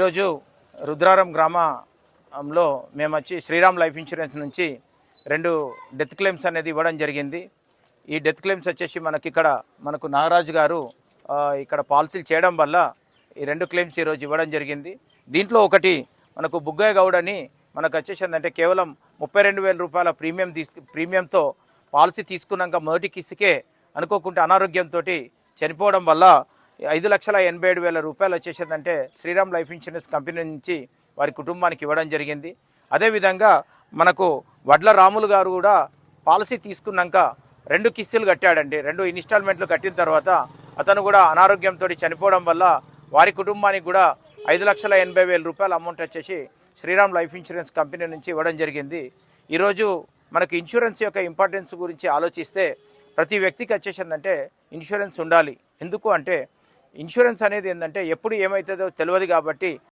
ఈరోజు రుద్రారం గ్రామంలో మేము వచ్చి శ్రీరామ్ లైఫ్ ఇన్సూరెన్స్ నుంచి రెండు డెత్ క్లెయిమ్స్ అనేది ఇవ్వడం జరిగింది. ఈ డెత్ క్లెయిమ్స్ వచ్చేసి మనకి ఇక్కడ మనకు నాగరాజు గారు ఇక్కడ పాలసీలు చేయడం వల్ల ఈ రెండు క్లెయిమ్స్ ఈరోజు ఇవ్వడం జరిగింది. దీంట్లో ఒకటి మనకు బుగ్గయ్య గౌడ్ అని మనకు వచ్చేసి ఏంటంటే కేవలం ముప్పై రెండు వేల రూపాయల ప్రీమియం తీసుకు ప్రీమియంతో పాలసీ తీసుకున్నాక మొదటి కిస్తుకే అనుకోకుండా అనారోగ్యంతో చనిపోవడం వల్ల ఐదు లక్షల ఎనభై ఏడు వేల రూపాయలు వచ్చేసిందంటే శ్రీరామ్ లైఫ్ ఇన్సూరెన్స్ కంపెనీ నుంచి వారి కుటుంబానికి ఇవ్వడం జరిగింది. అదేవిధంగా మనకు వడ్ల రాములు గారు కూడా పాలసీ తీసుకున్నాక రెండు కిస్తులు కట్టాడండి. రెండు ఇన్స్టాల్మెంట్లు కట్టిన తర్వాత అతను కూడా అనారోగ్యంతో చనిపోవడం వల్ల వారి కుటుంబానికి కూడా ఐదు లక్షల ఎనభై వేల రూపాయల అమౌంట్ వచ్చేసి శ్రీరామ్ లైఫ్ ఇన్సూరెన్స్ కంపెనీ నుంచి ఇవ్వడం జరిగింది. ఈరోజు మనకు ఇన్సూరెన్స్ యొక్క ఇంపార్టెన్స్ గురించి ఆలోచిస్తే ప్రతి వ్యక్తికి వచ్చేసిందంటే ఇన్సూరెన్స్ ఉండాలి. ఎందుకు అంటే ఇన్సూరెన్స్ అనేది ఏంటంటే ఎప్పుడు ఏమవుతుందో తెలియదు కాబట్టి